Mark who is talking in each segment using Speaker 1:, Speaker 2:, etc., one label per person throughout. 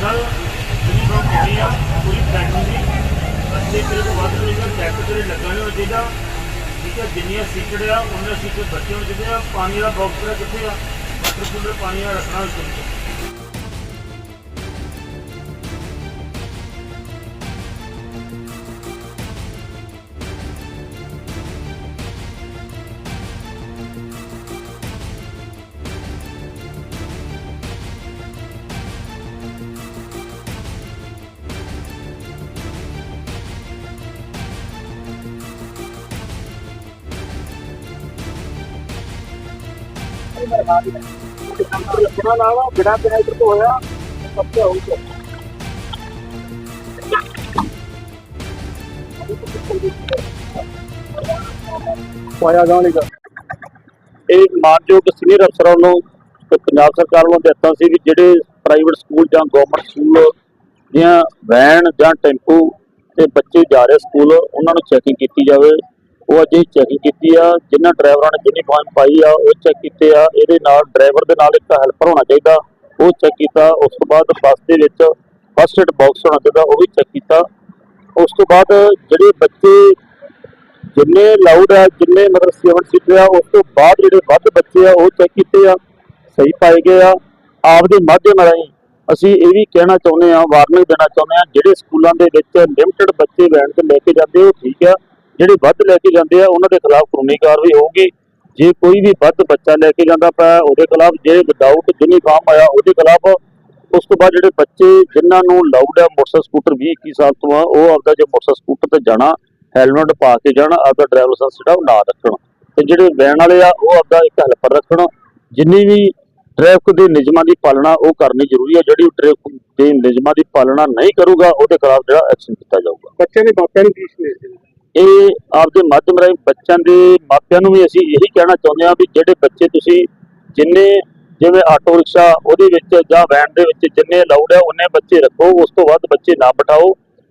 Speaker 1: Sir uniform ਪਾਉਣੀ ਆ, ਪੂਰੀ packing ਦੀ ਅੱਧੇ ਕਿਲੋ ਤੋਂ ਵੱਧ ਨਹੀਂ ਦਾ ਚੈੱਕ ਤੇਰੇ ਲੱਗਾ ਨਹੀਂ ਹੋਣਾ ਚਾਹੀਦਾ ਠੀਕ ਹੈ ਜਿੰਨੀਆਂ ਸੀਟਡ ਆ, ਉਹਨਾਂ ਸੀਟਡ ਬੱਚੇ ਹੋਣੇ ਚਾਹੀਦੇ ਆ, ਪਾਣੀ ਦਾ ਬਾਕਸ ਦਾ ਕਿੱਥੇ ਆ ਵਾਟਰ ਕੂਲਰ ਪਾਣੀ ਦਾ ਰੱਖਣਾ ਚਾਹੀਦਾ
Speaker 2: ਬਿਨਾ ਲਾਵਾ ਬਿਨਾ ਜਨਰੇਟਰ ਤੋਂ ਹੋਇਆ ਸਭ ਤੋਂ ਹੋਊਗਾ ਪਾਇਆ ਜਾਣੇਗਾ ਇਹ ਮਾਨਯੋਗ ਸੀਨੀਅਰ ਅਫਸਰਾਂ ਨੂੰ ਪੰਜਾਬ ਸਰਕਾਰ ਵੱਲੋਂ ਦਿੱਤਾ ਸੀ ਵੀ ਜਿਹੜੇ ਪ੍ਰਾਈਵੇਟ ਸਕੂਲ ਜਾਂ ਗਵਰਨਮੈਂਟ ਸਕੂਲ ਦੀਆਂ ਵੈਨ ਜਾਂ ਟੈਂਪੂ ਤੇ ਬੱਚੇ ਜਾ ਰਹੇ ਸਕੂਲ ਉਹਨਾਂ ਨੂੰ ਚੈਕਿੰਗ ਕੀਤੀ ਜਾਵੇ। ਉਹ ਅਜੇ ਚੈਕਿੰਗ ਕੀਤੀ ਆ, ਜਿਨ੍ਹਾਂ ਡਰਾਈਵਰਾਂ ਨੇ ਜਿੰਨੀ ਯੂਨੀਫਾਰਮ ਪਾਈ ਆ, ਉਹ ਚੈੱਕ ਕੀਤੇ ਆ। ਇਹਦੇ ਨਾਲ ਡਰਾਈਵਰ ਦੇ ਨਾਲ ਇੱਕ ਹੈਲਪਰ ਹੋਣਾ ਚਾਹੀਦਾ, ਉਹ ਚੈੱਕ ਕੀਤਾ। ਉਸ ਤੋਂ ਬਾਅਦ ਬੱਸ ਦੇ ਵਿੱਚ ਫਸਟ ਏਡ ਬਾਕਸ ਹੋਣਾ ਚਾਹੀਦਾ, ਉਹ ਵੀ ਚੈੱਕ ਕੀਤਾ। ਉਸ ਤੋਂ ਬਾਅਦ ਜਿਹੜੇ ਬੱਚੇ ਜਿੰਨੇ ਲਾਊਡ ਆ, ਜਿੰਨੇ ਮਤਲਬ ਸੇਵਨ ਸੀਟਰ ਆ, ਉਸ ਤੋਂ ਬਾਅਦ ਜਿਹੜੇ ਵੱਧ ਬੱਚੇ ਆ, ਉਹ ਚੈੱਕ ਕੀਤੇ ਆ। ਸਹੀ ਪਾਏ ਗਏ ਆ। ਆਪ ਦੇ ਮਾਧਿਅਮ ਰਾਹੀਂ ਅਸੀਂ ਇਹ ਵੀ ਕਹਿਣਾ ਚਾਹੁੰਦੇ ਆ ਵਾਰਨਿੰਗ ਦੇਣਾ ਚਾਹੁੰਦੇ ਆ, ਜਿਹੜੇ ਸਕੂਲਾਂ ਦੇ ਵਿੱਚ ਲਿਮਟਿਡ ਬੱਚੇ ਵੈਨ ਤੇ ਲੈ ਕੇ ਜਾਂਦੇ, ਉਹ ਠੀਕ ਆ। ਜਿਹੜੇ ਵੱਧ ਲੈ ਕੇ ਜਾਂਦੇ ਆ, ਉਹਨਾਂ ਦੇ ਖਿਲਾਫ ਕਾਨੂੰਨੀ ਕਾਰਵਾਈ ਹੋਊਗੀ। ਜੇ ਕੋਈ ਵੀ ਵੱਧ ਬੱਚਾ ਲੈ ਕੇ ਜਾਂਦਾ ਪਿਆ, ਉਹਦੇ ਖਿਲਾਫ ਜੇ ਵਿਦਆਊਟ ਯੂਨੀਫਾਰਮ ਆਇਆ, ਉਹਦੇ ਖਿਲਾਫ ਉਸ ਤੋਂ ਬਾਅਦ ਜਿਹੜੇ ਬੱਚੇ ਜਿਨ੍ਹਾਂ ਨੂੰ ਲਾਊਡ ਆ ਮੋਟਰਸਾਈਕਲ, ਸਕੂਟਰ 20 21 ਸਾਲ ਤੋਂ ਆ, ਉਹ ਆਪਦਾ ਜੇ ਮੋਟਰਸਾਈਕਲ, ਸਕੂਟਰ ਤੇ ਜਾਣਾ ਹੈਲਮਟ ਪਾ ਕੇ ਜਾਣ, ਆਪਦਾ ਡਰਾਈਵਰ ਲਾਇਸੈਂਸ ਜਿਹੜਾ ਉਹ ਨਾ ਰੱਖਣ। ਤੇ ਜਿਹੜੇ ਵੈਨ ਵਾਲੇ ਆ, ਉਹ ਆਪਦਾ ਇੱਕ ਹੈਲਪਰ ਰੱਖਣ। ਜਿੰਨੀ ਵੀ ਟ੍ਰੈਫਿਕ ਦੇ ਨਿਯਮਾਂ ਦੀ ਪਾਲਣਾ ਉਹ ਕਰਨੀ ਜ਼ਰੂਰੀ ਹੈ ਜਿਹੜੀ ਟ੍ਰੈਫਿਕ ਦੇ ਨਿਯਮਾਂ ਦੀ ਪਾਲਣਾ ਨਹੀਂ ਕਰੂਗਾ, ਉਹਦੇ ਖਿਲਾਫ ਜਿਹੜਾ ਐਕਸ਼ਨ ਕੀਤਾ ਜਾਊਗਾ।
Speaker 3: ਬੱਚੇ ਦੇ ਮਾਪਿਆਂ ਨੂੰ ਕੀ ਸੰਦੇਸ਼ ਦੇਣਾ
Speaker 2: ਇਹ ਆਪਦੇ ਮਾਧਿਅਮ ਰਾਹੀਂ ਬੱਚਿਆਂ ਦੇ ਮਾਪਿਆਂ ਨੂੰ ਵੀ ਅਸੀਂ ਇਹੀ ਕਹਿਣਾ ਚਾਹੁੰਦੇ ਹਾਂ ਵੀ ਜਿਹੜੇ ਬੱਚੇ ਤੁਸੀਂ ਜਿੰਨੇ ਜਿਵੇਂ ਆਟੋ ਰਿਕਸ਼ਾ ਉਹਦੇ ਵਿੱਚ ਜਾਂ ਵੈਨ ਦੇ ਵਿੱਚ ਜਿੰਨੇ ਅਲਾਉਡ ਹੈ ਉਹਨੇ ਬੱਚੇ ਰੱਖੋ, ਉਸ ਤੋਂ ਵੱਧ ਬੱਚੇ ਨਾ ਬਿਠਾਓ।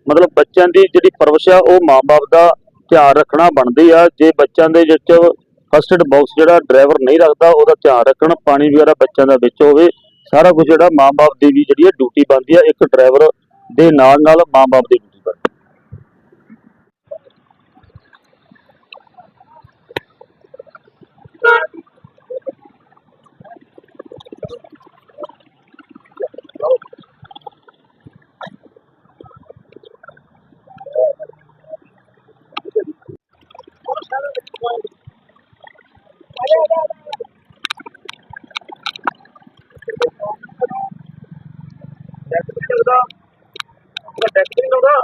Speaker 2: ਮਤਲਬ ਬੱਚਿਆਂ ਦੀ ਜਿਹੜੀ ਪਰਵਰਿਸ਼ ਆ, ਉਹ ਮਾਪੇ ਦਾ ਧਿਆਨ ਰੱਖਣਾ ਬਣਦੀ ਆ। ਜੇ ਬੱਚਿਆਂ ਦੇ ਵਿੱਚ ਫਸਟ ਏਡ ਬਾਕਸ ਜਿਹੜਾ ਡਰਾਈਵਰ ਨਹੀਂ ਰੱਖਦਾ, ਉਹਦਾ ਧਿਆਨ ਰੱਖਣ, ਪਾਣੀ ਵਗੈਰਾ ਬੱਚਿਆਂ ਦਾ ਵਿੱਚ ਹੋਵੇ। ਸਾਰਾ ਕੁਝ ਜਿਹੜਾ ਮਾਪੇ ਦੀ ਵੀ ਜਿਹੜੀ ਹੈ ਡਿਊਟੀ ਬਣਦੀ ਆ, ਇੱਕ ਡਰਾਈਵਰ ਦੇ ਨਾਲ ਨਾਲ ਮਾਪੇ ਦੀ ਡਿਊਟੀ ਬਣਦੀ
Speaker 1: ਡੈਕਟਰੀ ਦਾ